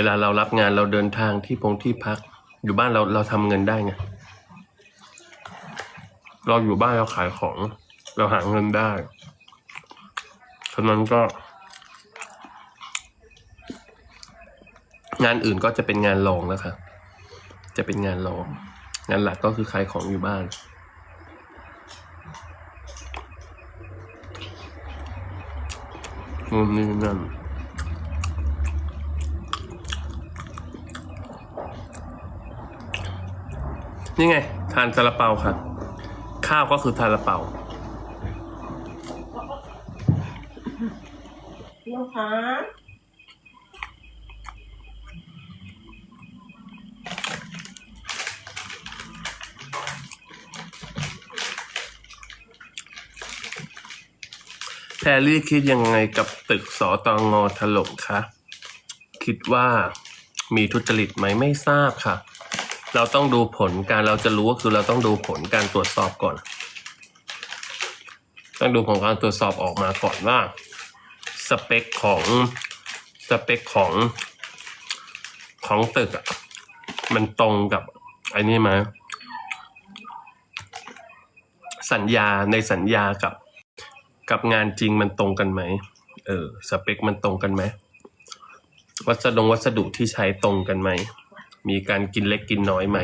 เวลาเรารับงานเราเดินทางที่พงที่พัก อยู่บ้านเราเราทำเงินได้ไงเราอยู่บ้านเราขายของ เราหาเงินได้ฉะนั้นก็ งานอื่นก็จะเป็นงานรองนะคะจะเป็นงานรอง งานหลักก็คือขายของอยู่บ้านนู่นนี่นั่น นี่ไง ทานซาลาเปาค่ะ ข้าวก็คือทานซาลาเปาพี่น้องคะแพรรี่คิดยังไงกับตึกสอตองอถล่มคะ คิดว่ามีทุจริตไหมไม่ทราบค่ะ เราต้องดูผลการเราจะรู้ก็คือเราต้องดูผลการตรวจสอบก่อน ต้องดูผลการตรวจสอบออกมาก่อนว่าสเปคของสเปคของของตึกอะมันตรงกับไอ้นี่ไหมสัญญาในสัญญากับ กับงานจริงมันตรงกันไหมเออสเปคมันตรงกันไหมวัสดุวัสดุที่ใช้ตรงกันไหม มีการกินเล็กกินน้อยไหม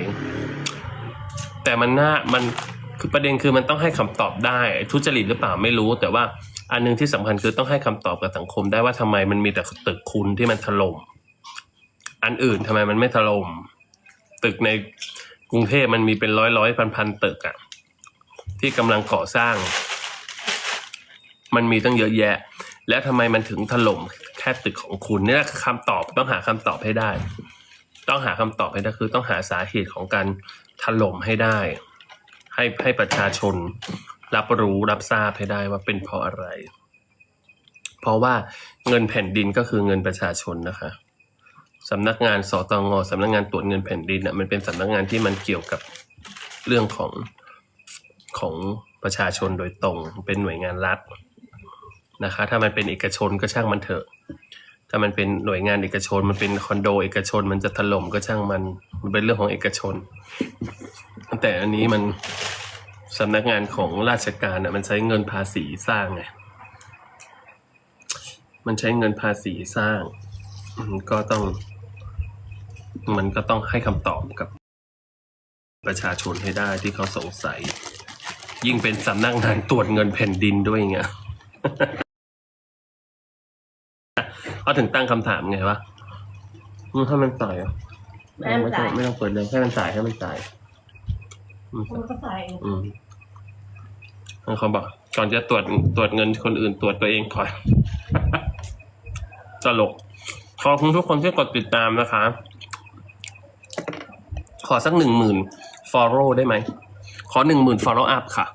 แต่มันน่ามันคือประเด็นคือมันต้องให้คำตอบได้ทุจริตหรือเปล่าไม่รู้ แต่ว่าอันหนึงที่สำคัญคือต้องให้คำตอบกับสังคมได้ว่าทำไมมันมีแต่ตึกคุณที่มันถล่มอันอื่นทำไมมันไม่ถล่มตึกในกรุงเทพมันมีเป็นร้อยร้อยพันพันตึกอะที่กำลังก่อสร้าง มันมีตั้งเยอะแยะ แล้วทำไมมันถึงถล่มแค่ตึกของคุณเนี่ยคือคำตอบต้องหาคำตอบให้ได้ ต้องหาคำตอบให้ได้คือต้องหาสาเหตุของการถล่มให้ได้ ให้ให้ประชาชนรับรู้รับทราบให้ได้ว่าเป็นเพราะอะไร เพราะว่าเงินแผ่นดินก็คือเงินประชาชนนะคะสำนักงานสตงสำนักงานตรวจเงินแผ่นดินน่ะมันเป็นสำนักงานที่มันเกี่ยวกับเรื่องของของประชาชนโดยตรงเป็นหน่วยงานรัฐนะคะ ถ้ามันเป็นเอกชนก็ช่างมันเถอะ ถ้ามันเป็นหน่วยงานเอกชน มันเป็นคอนโดเอกชน มันจะถล่มก็ช่างมัน มันเป็นเรื่องของเอกชน แต่อันนี้มันสำนักงานของราชการอะ มันใช้เงินภาษีสร้างไง มันใช้เงินภาษีสร้างอืมก็ต้อง มันก็ต้องให้คำตอบกับประชาชนให้ได้ที่เขาสงสัย ยิ่งเป็นสำนักงานตรวจเงินแผ่นดินด้วยไง เขาถึงตั้งคำถามไงวะอืมให้มันจ่ายอะแม่ไม่จ่ายไม่ต้องเปิดเลยให้มันจ่ายให้มันจ่ายอืม มันก็ใส่อืมแล้วเขาบอกก่อนจะตรวจตรวจเงินคนอื่น ตรวจตัวเองก่อน ตลก ขอบคุณทุกคนที่กดติดตามนะคะ ขอสักหนึ่งหมื่น follow ได้ไหม ขอหนึ่งหมื่น follow up ค่ะ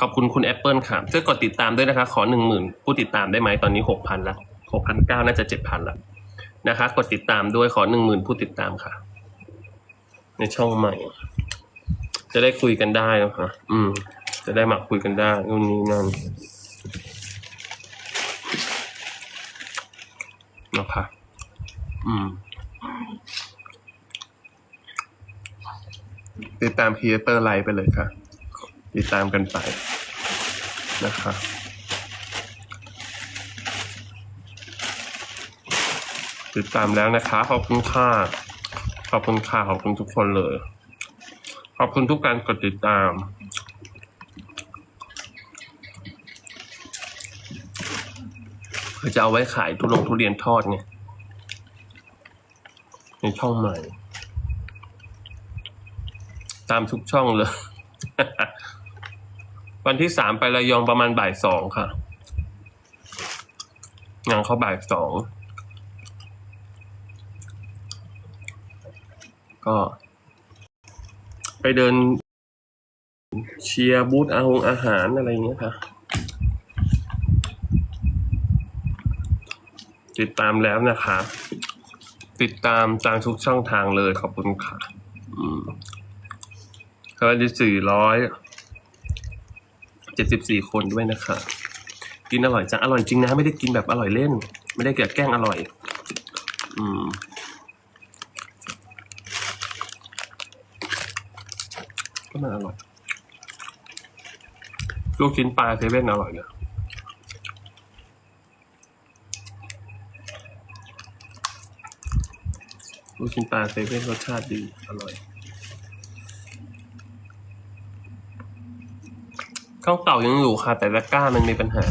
ขอบคุณคุณแอปเปิลค่ะช่วยกดติดตามด้วยนะคะ ขอหนึ่งหมื่นผู้ติดตามได้ไหมตอนนี้หกพันละ หกพันเก้าน่าจะเจ็ดพันละนะคะ กดติดตามด้วยขอหนึ่งหมื่นผู้ติดตามค่ะ ในช่องใหม่ จะได้คุยกันได้นะคะอืม จะได้มาคุยกันได้นู่นนี่นั่นนะคะอืม ติดตามครีเอเตอร์ไลฟ์ไปเลยค่ะ ติดตามกันไปนะคะ ติดตามแล้วนะคะ ขอบคุณค่ะ ขอบคุณค่ะ ขอบคุณทุกคนเลย ขอบคุณทุกการกดติดตามเจะเอาไว้ขายทุลงทุเรียนทอดไงในช่องใหม่ ตามทุกช่องเลย วันที่สามไประยองประมาณบ่ายสองค่ะงานเขาบ่ายสอง ก็ ไปเดิน เชียร์บูธอาหงอาหารอะไรอย่างเงี้ยค่ะ ติดตามแล้วนะคะ ติดตามตามทุกช่องทางเลยขอบคุณค่ะ อืมก็ได้สี่ร้อยเจ็ดสิบสี่คนด้วยนะคะกินอร่อยจังอร่อยจริงนะ ไม่ได้กินแบบอร่อยเล่น ไม่ได้แกะแกล้งอร่อย อืม มันอร่อย ลูกชิ้นปลาเซเว่นอร่อยนะลูกชิ้นปลาเซเว่นรสชาติดี อร่อย ข้าวเต่ายังอยู่ค่ะ แต่ตะกร้ามันมีปัญหา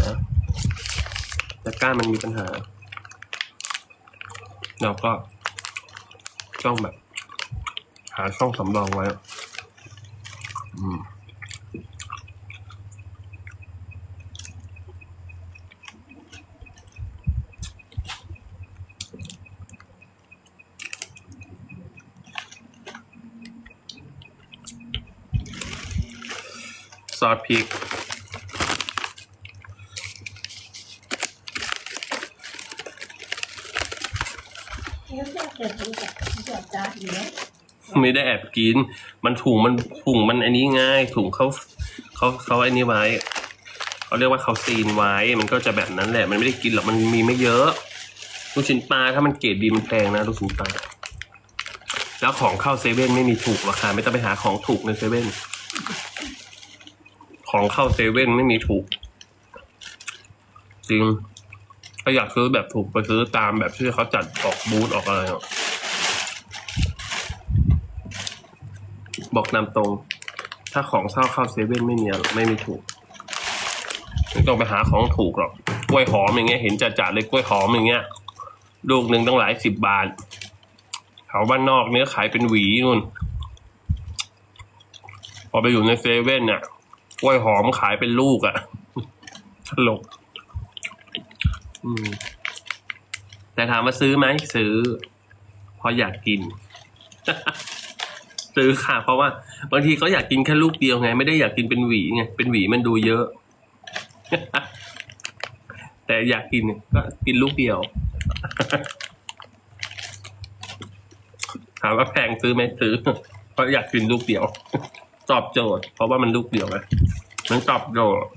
ตะกร้ามันมีปัญหา เราก็ต้องแบบ หาช่องสำรองไว้ ซอสพริก นี่ก็เกิดเป็นแบบเกิดจากอยู่แล้ว ไม่ได้แอบกิน มันถุงมันถุงมันอันนี้ง่าย ถุงเขาเขาเขาอันนี้ไว้เขาเรียกว่าเขาซีนไว้ มันก็จะแบบนั้นแหละ มันไม่ได้กินหรอก มันมีไม่เยอะลูกชิ้นปลาถ้ามันเกรดดีมันแพงนะลูกชิ้นปลาแล้วของเข้าเซเว่นไม่มีถูกราคาไม่ต้องไปหาของถูกในเซเว่นของเข้าเซเว่นไม่มีถูก จริงถ้าอยากซื้อแบบถูกไปซื้อตามแบบที่เขาจัดออกบูธออกอะไรอะ บอกนำตรง ถ้าของเศร้าเข้าเซเว่นไม่มีไม่มีถูกไม่ต้องไปหาของถูกหรอกกล้วยหอมอย่างเงี้ย เห็นจัดๆเลยกล้วยหอมอย่างเงี้ยลูกหนึ่งต้องหลายสิบบาทแถวบ้านนอกเนื้อขายเป็นหวีนู่น พอไปอยู่ในเซเว่นเนี่ยกล้วยหอมขายเป็นลูกอะ่ะตลกแต่ถามว่าซื้อไหมซื้อเพราะอยากกิน ซื้อค่ะ เพราะว่าบางทีเขาอยากกินแค่ลูกเดียวไง ไม่ได้อยากกินเป็นหวีไงเป็นหวีมันดูเยอะ แต่อยากกินก็กินลูกเดียวถามว่าแพงซื้อไหมซื้อเพราะอยากกินลูกเดียว ตอบโจทย์ เพราะว่ามันลูกเดียวไงมันตอบโจทย์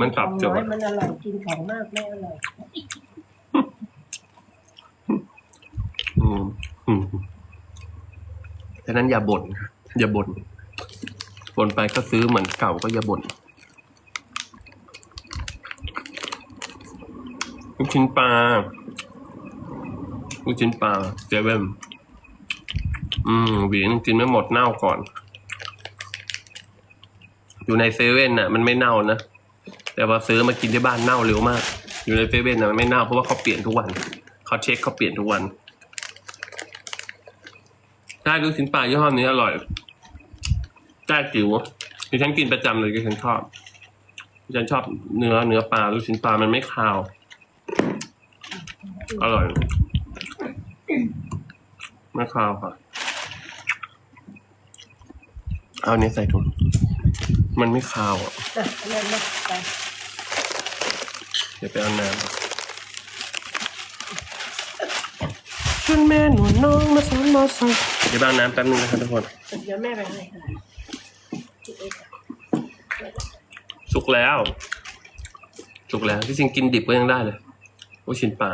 มันตอบโจน้อทยย์มันอร่อยกินของมากไม่อร่อยอืมอืม ฉะนั้นอย่าบ่นค่ะอย่าบ่นบ่นไปก็ซื้อเหมือนเก่าก็อย่าบ่นลูกชิ้นปลาลูกชิ้นปลาเจเว่นอืมหวีนกินไม่หมดเน่าก่อน อยู่ในเซเว่นน่ะ มันไม่เน่านะ แต่ว่าซื้อมากินที่บ้านเน่าเร็วมาก อยู่ในเซเว่นน่ะมันไม่เน่าเพราะว่าเขาเปลี่ยนทุกวัน เขาเช็คเขาเปลี่ยนทุกวัน ใช่ลูกชิ้นปลายี่ห้อนี้อร่อยใต้จิ๋วที่ฉันกินประจำเลยที่ฉันชอบที่ฉันชอบเนื้อเนื้อปลาลูกชิ้นปลามันไม่คาว อร่อย ไม่คาวค่ะ เอาอันนี้ใส่ถุงมันไม่คาวอะอะอันนั้นนะไปเดี๋ยวไปเอาน้ำ ชวนแม่หนูน้องมาสอนมอไซค์เดี๋ยวไปเอาน้ำแป๊บนึงนะครับทุกคน เดี๋ยวแม่ไปให้ค่ะสุกแล้ว สุกแล้วที่จริงกินดิบก็ยังได้เลยลูกชิ้นปลา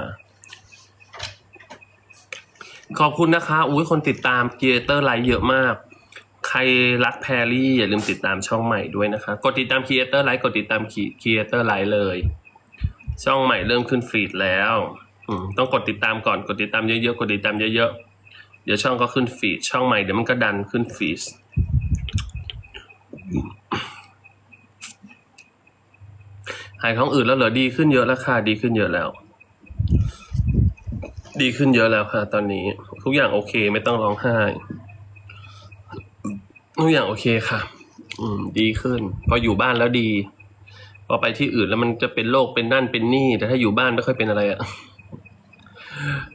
ขอบคุณนะคะ อุ้ยคนติดตามเกียเตอร์ไลท์เยอะมาก ใครรักแพรรี่อย่าลืมติดตามช่องใหม่ด้วยนะคะ กดติดตามค r เอเตอร์ไลท์กดติดตามค r เอเตอร์ไลท์เลย ช่องใหม่เริ่มขึ้นฟีดแล้ว ต้องกดติดตามก่อนกดติดตามเยอะๆกดติดตามเยอะๆเดี๋ยวช่องก็ขึ้นฟีดช่องใหม่เดี๋ยวมันก็ดันขึ้นฟีดหายท้องอืดแล้วเหรอดีขึ้นเยอะแล้วค่ะดีขึ้นเยอะแล้ว ดีขึ้นเยอะแล้วค่ะ ตอนนี้ ทุกอย่างโอเคไม่ต้องร้องไห้ทุกอย่างโอเคค่ะ อืม ดีขึ้น พออยู่บ้านแล้วดี พอไปที่อื่นแล้วมันจะเป็นโรคเป็นนั่นเป็นนี่ แต่ถ้าอยู่บ้านไม่ค่อยเป็นอะไรอะ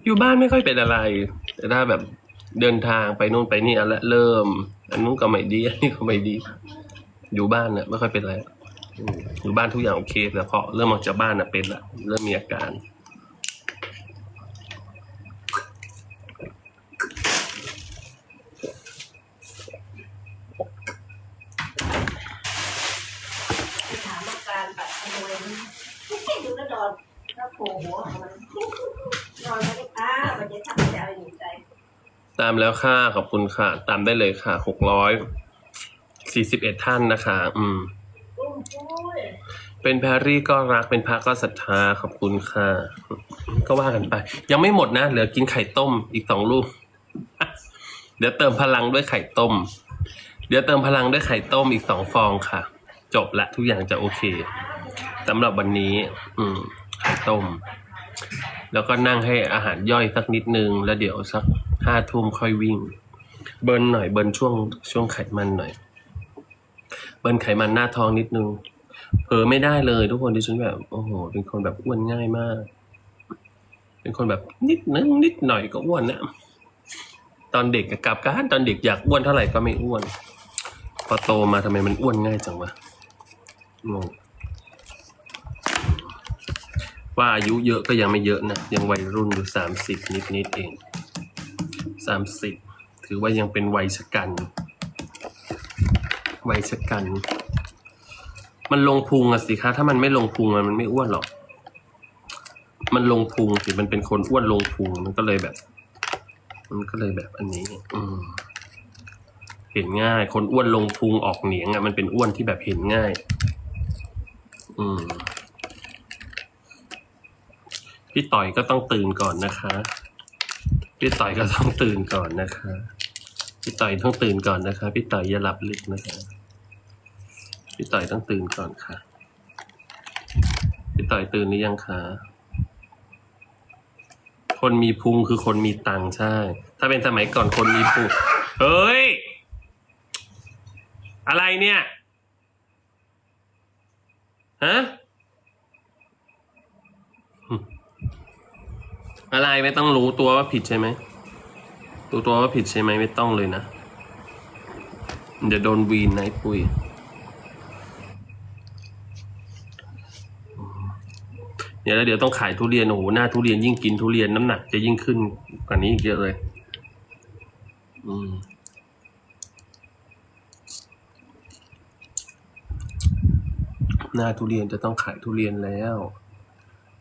อยู่บ้านไม่ค่อยเป็นอะไร แต่ถ้าแบบเดินทางไปนู่นไปนี่อะละเริ่ม อันนู้นก็ไม่ดีอันนี้ก็ไม่ดี อยู่บ้านเนี่ยไม่ค่อยเป็นอะไรอืมอยู่บ้านทุกอย่างโอเคแต่พอเริ่มออกจากบ้านน่ะเป็นละเริ่มมีอาการ ถามอาการแบบขโมยมันดูแล้วนอนแล้วโผล่หัวออกมานอนไม่ได้อ้ามันจะทำใจอยู่ใจ ตามแล้วค่ะ ขอบคุณค่ะ ตามได้เลยค่ะหกร้อยสี่สิบเอ็ดท่านนะคะ อืม เป็นแพรรี่ก็รักเป็นพระก็ศรัทธาขอบคุณค่ะ ก็ว่ากันไป ยังไม่หมดนะ เหลือกินไข่ต้มอีกสองลูก เดี๋ยวเติมพลังด้วยไข่ต้ม เดี๋ยวเติมพลังด้วยไข่ต้มอีกสองฟองค่ะ จบละ ทุกอย่างจะโอเคสำหรับวันนี้ อืม ไข่ต้ม แล้วก็นั่งให้อาหารย่อยสักนิดนึง แล้วเดี๋ยวสัก ห้าทุ่มค่อยวิ่ง เบิร์นหน่อยเบิร์นช่วงช่วงไขมันหน่อย เบิร์นไขมันหน้าท้องนิดนึงเผลอไม่ได้เลยทุกคนที่ฉันแบบโอ้โหเป็นคนแบบอ้วนง่ายมาก เป็นคนแบบนิดนึงนิดหน่อยก็อ้วนนะตอนเด็กกับการตอนเด็กอยากอ้วนเท่าไหร่ก็ไม่อ้วน พอโตมาทำไมมันอ้วนง่ายจังวะงงว่าอายุเยอะก็ยังไม่เยอะนะ ยังวัยรุ่นอยู่สามสิบนิดนิดๆเอง สามสิบถือว่ายังเป็นวัยชะกัน วัยชะกัน มันลงพุงอะสิคะ ถ้ามันไม่ลงพุงมันไม่อ้วนหรอก มันลงพุงสิมันเป็นคนอ้วนลงพุงมันก็เลยแบบ มันก็เลยแบบอันนี้ อืมเห็นง่าย คนอ้วนลงพุงออกเหนียงอะมันเป็นอ้วนที่แบบเห็นง่าย อืมพี่ต่อยก็ต้องตื่นก่อนนะคะ พี่ต่อยก็ต้องตื่นก่อนนะคะ พี่ต่อยต้องตื่นก่อนนะคะ พี่ต่อยอย่าหลับลึกนะคะ พี่ต่อยต้องตื่นก่อนค่ะ พี่ต่อยตื่นหรือยังคะ คนมีพุงคือคนมีตังค์ใช่ ถ้าเป็นสมัยก่อนคนมีพุง เฮ้ย อะไรเนี่ย ฮะ อะไรไม่ต้องรู้ตัวว่าผิดใช่ไหมรู้ตัวว่าผิดใช่ไหมไม่ต้องเลยนะเดี๋ยวโดนวีนนะไอ้ปุ้ยเดี๋ยแล้วเดี๋ยวต้องขายทุเรียนโอ้โหหน้าทุเรียนยิ่งกินทุเรียนน้ำหนักจะยิ่งขึ้นกว่านี้อีกเยอะเลย อืมหน้าทุเรียนจะต้องขายทุเรียนแล้ว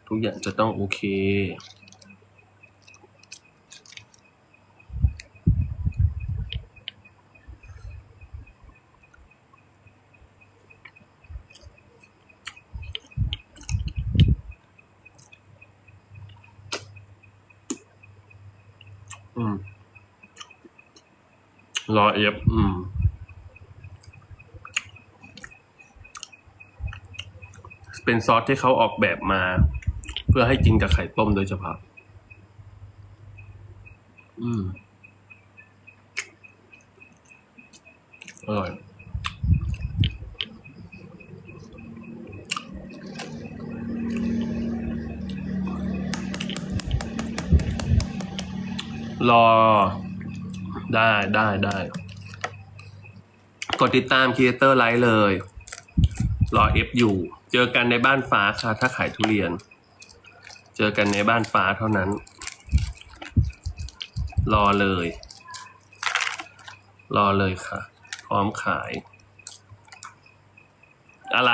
ทุกอย่างจะต้องโอเค รอเอฟอืมเป็นซอสที่เขาออกแบบมา เพื่อให้กินกับไข่ต้มโดยเฉพาะ อืม อร่อย รอ ได้ได้ได้ กดติดตามครีเอเตอร์ไลฟ์เลย รอเอฟอยู่ เจอกันในบ้านฟ้าค่ะ ถ้าขายทุเรียน เจอกันในบ้านฟ้าเท่านั้น รอเลย รอเลยค่ะ พร้อมขาย อะไร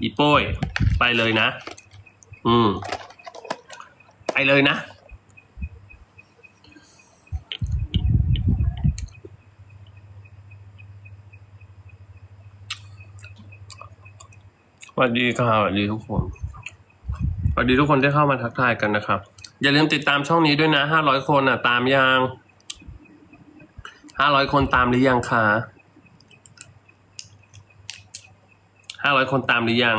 อีโป้ย ไปเลยนะ อืม ไปเลยนะ วัสดีครับสวัสดีทุกคนสวัสดีทุกคนที่เข้ามาทักทายกันนะครับ อย่าลืมติดตามช่องนี้ด้วยนะห้าร้อยคนอะ ตามยังห้าร้อยคนตามหรือยังคะห้าร้อยคนตามหรือยัง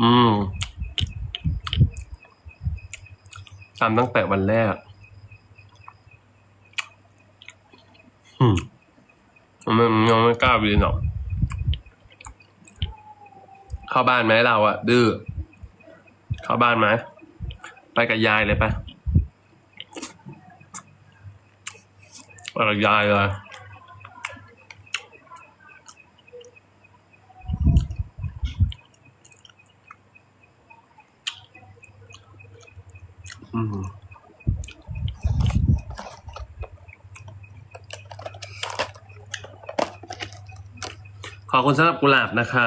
อืม ทำตั้งแต่วันแรก อืมมันยังไม่กล้าบินหรอก เข้าบ้านไหมเราอะดื้อ เข้าบ้านไหม ไปกับยายเลยปะไปกับยายเลย ขอบคุณสำหรับกุหลาบนะคะ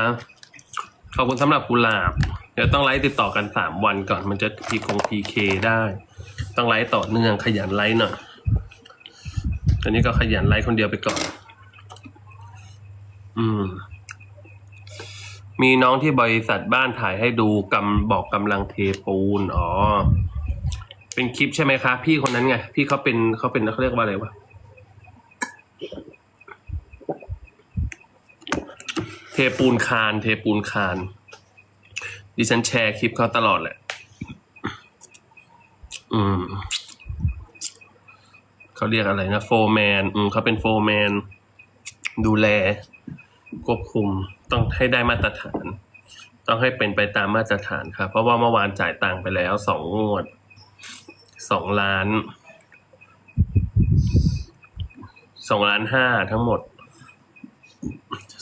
ขอบคุณสำหรับกุหลาบ เดี๋ยวต้องไลฟ์ติดต่อกันสามวันก่อนมันจะพีคงพีเคได้ ต้องไลฟ์ต่อเนื่องขยันไลฟ์หน่อยตอนนี้ก็ขยันไลฟ์คนเดียวไปก่อน อืมมีน้องที่บริษัทบ้านถ่ายให้ดูกำบอกกำลังเทปูน อ๋อ เป็นคลิปใช่ไหมคะพี่คนนั้นไงพี่เขาเป็นเขาเป็นเขาเรียกว่าอะไรวะเทปูนคาน เทปูนคานดิฉันแชร์คลิปเขาตลอดแหละ อืมเขาเรียกอะไรนะโฟร์แมน อืมเขาเป็นโฟร์แมน ดูแล ควบคุม ต้องให้ได้มาตรฐาน ต้องให้เป็นไปตามมาตรฐานครับเพราะว่าเมื่อวานจ่ายตังค์ไปแล้วสองงวด สองล้านสองล้านห้าทั้งหมด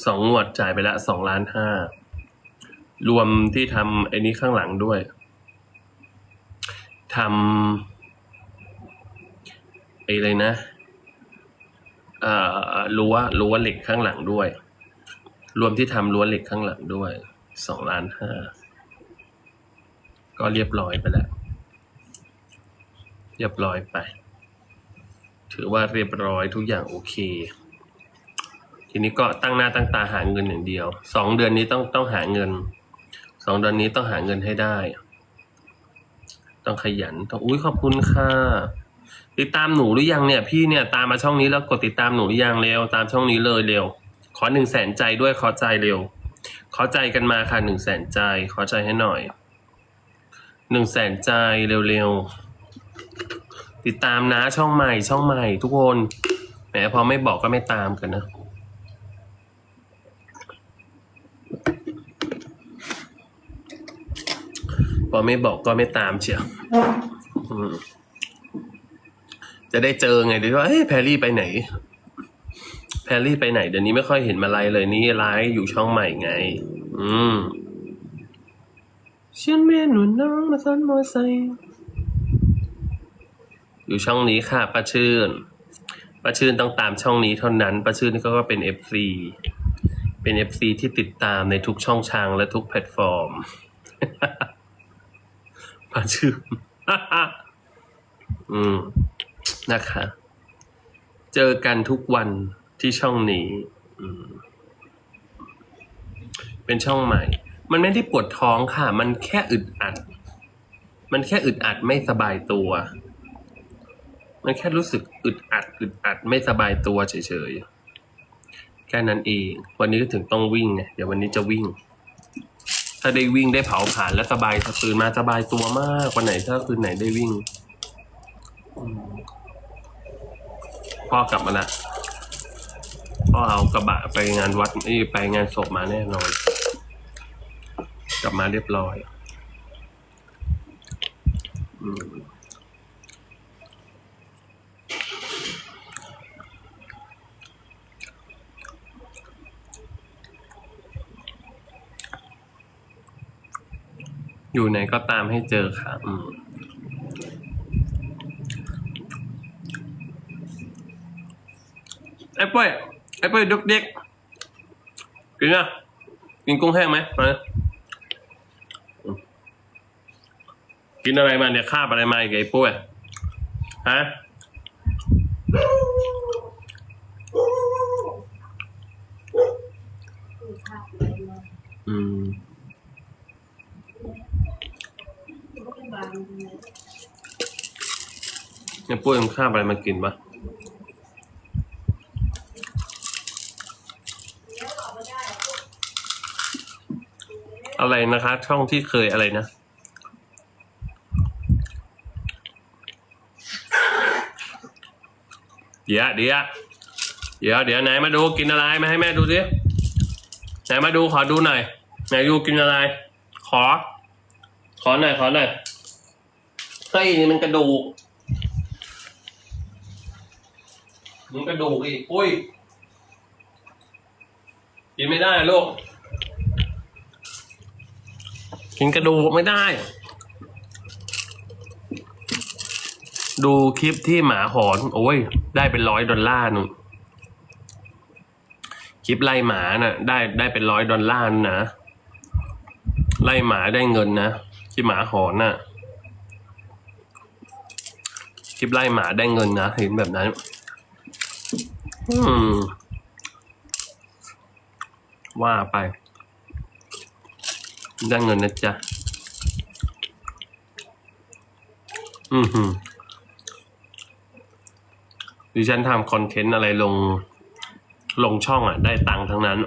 สองงวดจ่ายไปละสองล้านห้ารวมที่ทำไอ้นี้ข้างหลังด้วยทำไอ้เลยนะเอ่อรั้วรั้วเหล็กข้างหลังด้วย รวมที่ทำรั้วเหล็กข้างหลังด้วยสองล้านห้าก็เรียบร้อยไปแล้ว เรียบร้อยไป ถือว่าเรียบร้อยทุกอย่างโอเค ทีนี้ก็ตั้งหน้าตั้งตาหาเงินอย่างเดียวสองเดือนนี้ต้องต้องหาเงินสองเดือนนี้ต้องหาเงินให้ได้ ต้องขยันต้องอุ้ยขอบคุณค่ะติดตามหนูหรือยังเนี่ย พี่เนี่ยตามมาช่องนี้แล้วกดติดตามหนูหรือยังเร็วตามช่องนี้เลยเร็ว ขอหนึ่งแสนใจด้วยขอใจเร็ว ขอใจกันมาค่ะหนึ่งแสนใจ ขอใจให้หน่อยหนึ่งแสนใจเร็วๆ ติดตามนะช่องใหม่ช่องใหม่ ทุกคนแหมพอไม่บอกก็ไม่ตามกันนะ พอไม่บอกก็ไม่ตามเชียวจะได้เจอไงเดี๋ยวว่าเอ้ยแพรรี่ไปไหน แพรรี่ไปไหน เดี๋ยวนี้ไม่ค่อยเห็นมาไลฟ์เลยนี่ไลฟ์อยู่ช่องใหม่ไง อืมเชียนเมนหนุนน้องมาซ้อนมอไซค์ อยู่ช่องนี้ค่ะป้าชื่นป้าชื่นต้องตามช่องนี้เท่านั้นป้าชื่นนี่ก็เป็นเอฟเป็นเอฟที่ติดตามในทุกช่องทางและทุกแพลตฟอร์มป้าชื่นอืมนะคะ เจอกันทุกวันที่ช่องนี้เป็นช่องใหม่ มันไม่ได้ปวดท้องค่ะ มันแค่อึดอัด มันแค่อึดอัดไม่สบายตัว มันแค่รู้สึกอึดอัดอึดอัดไม่สบายตัวเฉยๆ แค่นั้นเอง วันนี้ก็ถึงต้องวิ่งไงเดี๋ยววันนี้จะวิ่ง ถ้าได้วิ่งได้เผาผ่านและสบายตื่นมาสบายตัวมากวันไหนถ้าคืนไหนได้วิ่งพ่อกลับมาละพ่อเอากระบะไปงานวัดไปงานศพมาแน่นอน กลับมาเรียบร้อย อืม อยู่ไหนก็ตามให้เจอค่ะ อืมไอ้ป้อยไอ้ป้อยดุกเด็กกินอะกินกุ้งแห้งไหมมากินอะไรมาเนี่ยคาบอะไรมาอีกไอ้ป้อยฮะ คือภาพอะไรมา อืม ก็เป็นบางเลย ไอ้ป้อยมันคาบอะไรมากินปะออกมาได้อะไรนะคะ ช่องที่เคยอะไรนะ เดี๋ยวเดี๋ยวเดี๋ยวเดี๋ยวไหนมาดูกินอะไรมาให้แม่ดูสิไหนมาดูขอดูหน่อยไหนดูกินอะไร ขอ ขอหน่อยขอหน่อยเฮ้ยนี่มันกระดูก มันกระดูกอีกอุ้ย กินไม่ได้ลูก กินกระดูกไม่ได้ ดูคลิปที่หมาหอน โอ้ย ได้เป็นร้อยดอลลาร์นู่นคลิปไล่หมาน่ะ ได้ได้เป็นร้อยดอลลาร์นะไล่หมาได้เงินนะที่หมาหอนน่ะคลิปไล่หมาได้เงินนะเห็นแบบนั้น อืม ว่าไปได้เงินนะจ๊ะ อือหือดิฉันทำคอนเทนต์อะไรลง ลงช่องอะ ได้ตังค์ทั้งนั้น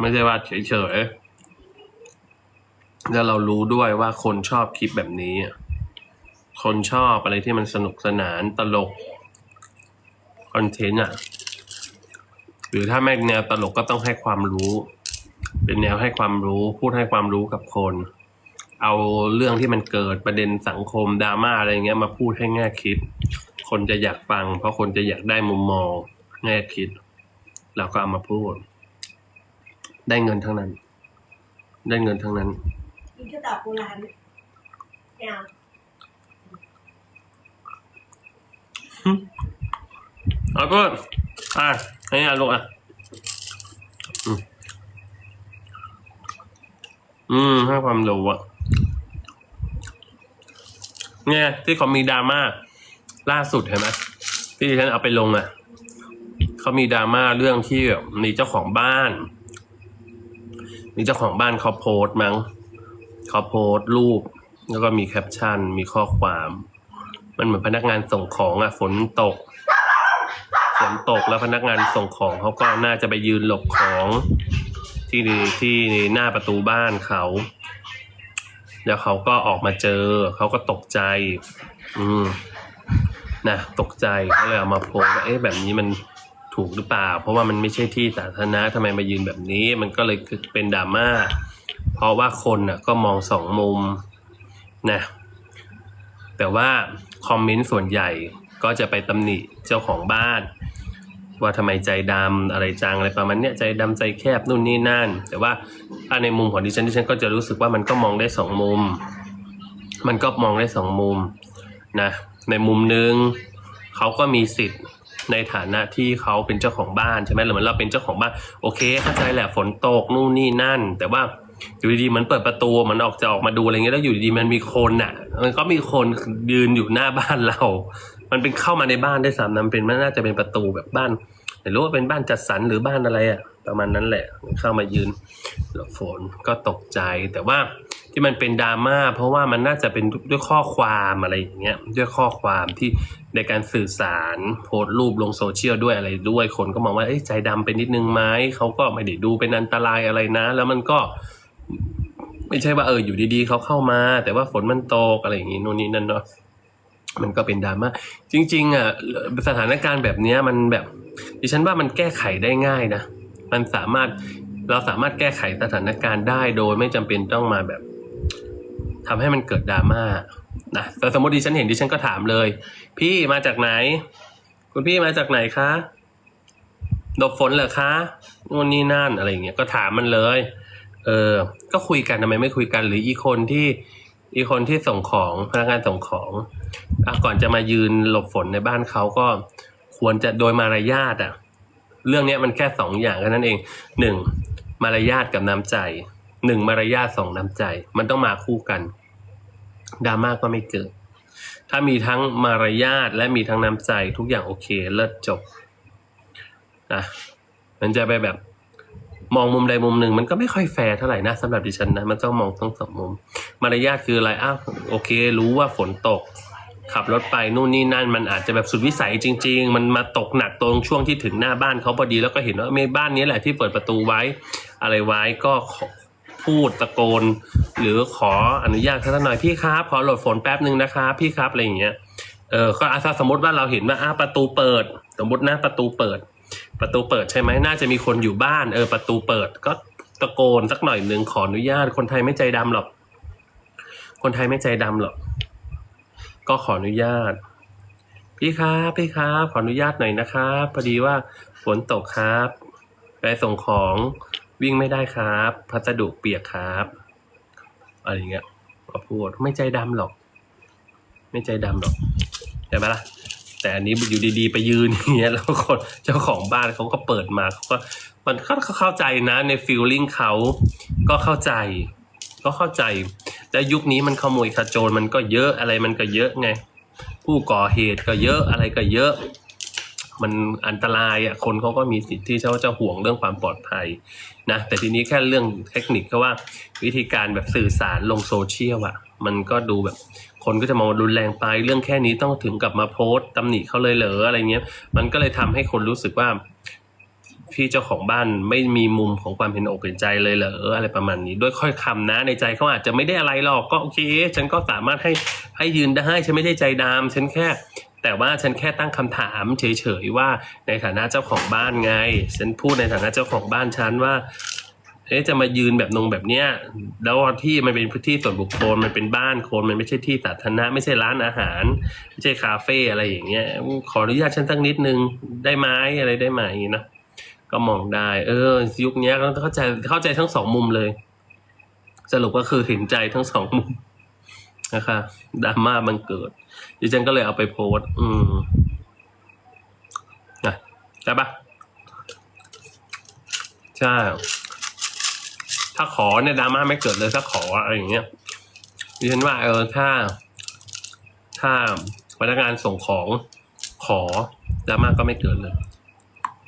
ไม่ใช่ว่าเฉยๆ แล้วเรารู้ด้วยว่าคนชอบคลิปแบบนี้ คนชอบอะไรที่มันสนุกสนานตลก คอนเทนต์อะ หรือถ้าไม่แนวตลกก็ต้องให้ความรู้ เป็นแนวให้ความรู้พูดให้ความรู้กับคน เอาเรื่องที่มันเกิดประเด็นสังคมดราม่าอะไรเงี้ยมาพูดให้แง่คิด คนจะอยากฟัง เพราะคนจะอยากได้มุมมองแง่คิดเราก็เอามาพูด ได้เงินทั้งนั้น ได้เงินทั้งนั้นกินข้าวตอกโบราณไหมไม่เอาเอาก็ อะให้อาลูกอะ อืมให้ความรู้อะเนี่ยที่เขามีดราม่าล่าสุดเห็นไหมที่ฉันเอาไปลงอะเขามีดราม่าเรื่องที่มีเจ้าของบ้าน มีเจ้าของบ้านเขาโพสต์มั้งเขาโพสต์รูป แล้วก็มีแคปชั่น มีข้อความ มันเหมือนพนักงานส่งของอะฝนตก นตกแล้วพนักงานส่งของเขาก็น่าจะไปยืนหลบของที่ที่หน้าประตูบ้านเขา แล้วเขาก็ออกมาเจอ เขาก็ตกใจ อืมนะตกใจก็เลยเอามาโพสว่าเอ๊ะแบบนี้มันถูกหรือเปล่า เพราะว่ามันไม่ใช่ที่สาธารณะทำไมมายืนแบบนี้ มันก็เลยเป็นดราม่าเพราะว่าคนน่ะก็มองสองมุมนะแต่ว่าคอมเมนต์ส่วนใหญ่ ก็จะไปตำหนิเจ้าของบ้าน ว่าทำไมใจดำอะไรจังอะไรประมาณเนี้ยใจดำใจแคบนู่นนี่นั่น แต่ว่าถ้าในมุมของดิฉันดิฉันก็จะรู้สึกว่ามันก็มองได้สองมุม มันก็มองได้สองมุมนะในมุมหนึ่งเขาก็มีสิทธิ์ในฐานะที่เขาเป็นเจ้าของบ้านใช่ไหมหรือมือนเราเป็นเจ้าของบ้านโอเคเข้าใจแหละฝนตกนู่นนี่นั่น แต่ว่าอยู่ดีๆมันเปิดประตูมันออกจะออกมาดูอะไรเงี้ยแล้วอยู่ดีๆมันมีคนอะ มันก็มีคนยืนอยู่หน้าบ้านเรา มันเป็นเข้ามาในบ้านได้สามนั้นเป็นมันน่าจะเป็นประตูแบบบ้านไม่รู้ว่าเป็นบ้านจัดสรรหรือบ้านอะไรอะประมาณนั้นแหละเข้ามายืนหลบฝนก็ตกใจ แต่ว่าที่มันเป็นดราม่าเพราะว่ามันน่าจะเป็นด้วยข้อความอะไรอย่างเงี้ยด้วยข้อความที่ในการสื่อสารโพสต์รูปลงโซเชียลด้วยอะไรด้วยคนก็มองว่าใจดำไปนิดนึงไหมเขาก็ไม่ได้ดูเป็นอันตรายอะไรนะ แล้วมันก็ไม่ใช่ว่าเอออยู่ดีๆเขาเข้ามา แต่ว่าฝนมันตกอะไรอย่างงี้นู่นนี่นั่นเนาะ มันก็เป็นดราม่าจริง ๆอะสถานการณ์แบบเนี้ยมันแบบดิฉันว่ามันแก้ไขได้ง่ายนะ มันสามารถเราสามารถแก้ไขสถานการณ์ได้โดยไม่จำเป็นต้องมาแบบทำให้มันเกิดดราม่านะแต่สมมติดิฉันเห็นดิฉันก็ถามเลย พี่มาจากไหน คุณพี่มาจากไหนคะหลบฝนเหรอคะนู่นนี่นั่นอะไรอย่างเงี้ยก็ถามมันเลย เออ ก็คุยกันทำไมไม่คุยกันหรืออีกคนที่ อีคนที่ส่งของพนักงานส่งของอก่อนจะมายืนหลบฝนในบ้านเขาก็ควรจะโดยมารยาทอะ เรื่องนี้มันแค่สองอย่างแค่นั้นเองหนึ่งมารยาทกับน้ำใจหนึ่งมารยาทสองน้ำใจ มันต้องมาคู่กันดราม่าก็ไม่เกิด ถ้ามีทั้งมารยาทและมีทั้งน้ำใจทุกอย่างโอเคเลิศจบนะมันจะไปแบบ มองมุมใดมุมหนึ่งมันก็ไม่ค่อยแฟร์เท่าไหร่นะสำหรับดิฉันนะมันต้องมองทั้งสองมุม มารยาทคืออะไรอ้าวโอเค รู้ว่าฝนตก ขับรถไปนู่นนี่นั่น มันอาจจะแบบสุดวิสัยจริง ๆ มันมาตกหนักตรงช่วงที่ถึงหน้าบ้านเขาพอดีแล้วก็เห็นว่าม่บ้านนี้แหละที่เปิดประตูไว้ อะไรไว้ก็พูดตะโกน หรือขออนุญาตท่านหน่อยพี่ครับขอหลบฝนแป๊บหนึ่งนะครับพี่ครับอะไรอย่างเงี้ยเออก็อาถ้าสมมติว่าเราเห็นว่าอ้าประตูเปิด สมมตินะประตูเปิด ประตูเปิดใช่ไหมน่าจะมีคนอยู่บ้าน เออ ประตูเปิดก็ตะโกนสักหน่อยหนึ่งขออนุญาต คนไทยไม่ใจดำหรอก คนไทยไม่ใจดำหรอก ก็ขออนุญาต พี่ครับพี่ครับขออนุญาตหน่อยนะครับพอดีว่าฝนตกครับไปส่งของวิ่งไม่ได้ครับ พัสดุเปียกครับอะไรเงี้ยก็พูดไม่ใจดำหรอก ไม่ใจดำหรอกใช่ไหมล่ะ แต่อันนี้อยู่ดีๆ ไปยืนอย่างเงี้ยแล้วคนเจ้าของบ้านเขาก็เปิดมาเขาก็มันเขาเข้าใจนะในฟีลลิ่งเขาก็เข้าใจ ก็เข้าใจแต่ยุคนี้มันขโมยขโจรมันก็เยอะอะไรมันก็เยอะไง ผู้ก่อเหตุก็เยอะอะไรก็เยอะ มันอันตรายอะคนเขาก็มีสิทธิ์ที่เขาจะห่วงเรื่องความปลอดภัยนะแต่ทีนี้แค่เรื่องเทคนิคก็ว่าวิธีการแบบสื่อสารลงโซเชียลอะ มันก็ดูแบบ คนก็จะมองว่ารุนแรงไปเรื่องแค่นี้ต้องถึงกับมาโพสต์ตำหนิเขาเลยเหรออะไรเงี้ย มันก็เลยทำให้คนรู้สึกว่า พี่เจ้าของบ้านไม่มีมุมของความเห็นอกเห็นใจเลยเหรออะไรประมาณนี้ด้วยค่อยคำนะ ในใจเขาอาจจะไม่ได้อะไรหรอกก็โอเค ฉันก็สามารถให้ให้ยืนได้ฉันไม่ได้ใจดำฉันแค่แต่ว่าฉันแค่ตั้งคำถามเฉยๆว่าในฐานะเจ้าของบ้านไง ฉันพูดในฐานะเจ้าของบ้านฉันว่า เอ๊ะจะมายืนแบบนงแบบเนี้ยแล้วที่มันเป็นพื้นที่ส่วนบุคคลมันเป็นบ้านคนมันไม่ใช่ที่สาธารณะไม่ใช่ร้านอาหาร ไม่ใช่คาเฟ่อะไรอย่างเงี้ยขออนุญาตฉันสักนิดนึงได้ไหมอะไรได้ไหมนะก็มองได้ เออ ยุคนี้ก็เข้าใจเข้าใจทั้งสองมุมเลย สรุปก็คือเห็นใจทั้งสองมุมนะคะดราม่ามันเกิดดิฉันก็เลยเอาไปโพสต์อืมนะใช่ปะใช่ ถ้าขอเนี่ยดราม่าไม่เกิดเลยถ้าขออะไรอย่างเงี้ยดิฉันว่าเออถ้า ถ้าพนักงานส่งของขอดราม่าก็ไม่เกิดเลย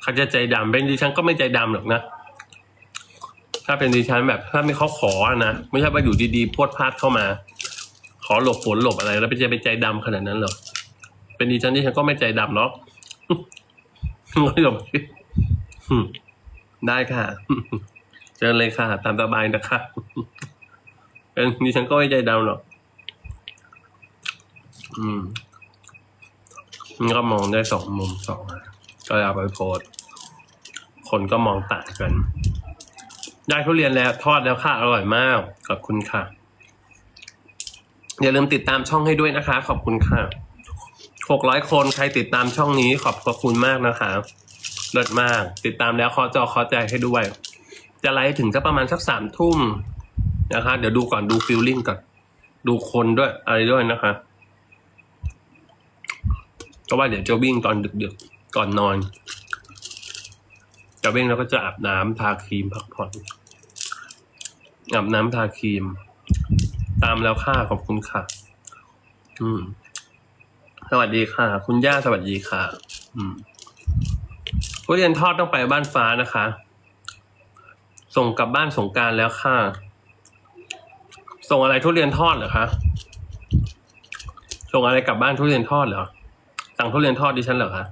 เขาจะใจดำเป็นดิฉันก็ไม่ใจดำหรอกนะถ้าเป็นดิฉันแบบถ้าไม่เขาขออะนะไม่ใช่ว่าอยู่ดีๆพวดพลาดเข้ามา ขอหลบฝนหลบอะไร แล้วไปจะไปใจดำขนาดนั้นหรอเป็นดิฉันดิฉันก็ไม่ใจดำหรอกไม่ยอมคิดอืมได้ค่ะ เชิญเลยค่ะ ตามสบายนะคะเป็นดิฉันก็ไม่ใจดำหรอก อืมมันก็มองได้สองมุมสองก็เอาไปโพสคนก็มองต่างกัน ได้ทุเรียนแล้วทอดแล้วค่ะ อร่อยมาก ขอบคุณค่ะ อย่าลืมติดตามช่องให้ด้วยนะคะ ขอบคุณค่ะหกร้อยคนใครติดตามช่องนี้ขอบคุณมากนะคะเลิศมาก ติดตามแล้วขอจอขอใจให้ด้วย จะไลฟ์ถึงสักประมาณสักสามทุ่มนะคะ เดี๋ยวดูก่อนดูฟิลลิ่งก่อนดูคนด้วยอะไรด้วยนะคะก็ว่าเดี๋ยวจะวิ่งตอนดึกๆก่อนนอน จะวิ่งแล้วก็จะอาบน้ำทาครีมพักผ่อนอาบน้ำทาครีม ตามแล้วค่ะขอบคุณค่ะ อืม สวัสดีค่ะ คุณย่าสวัสดีค่ะ อืมทุเรียนทอดต้องไปบ้านฟ้านะคะ ส่งกลับบ้านสงการแล้วค่ะ ส่งอะไรทุเรียนทอดเหรอคะ ส่งอะไรกลับบ้านทุเรียนทอดเหรอ สั่งทุเรียนทอดดิฉันเหรอคะ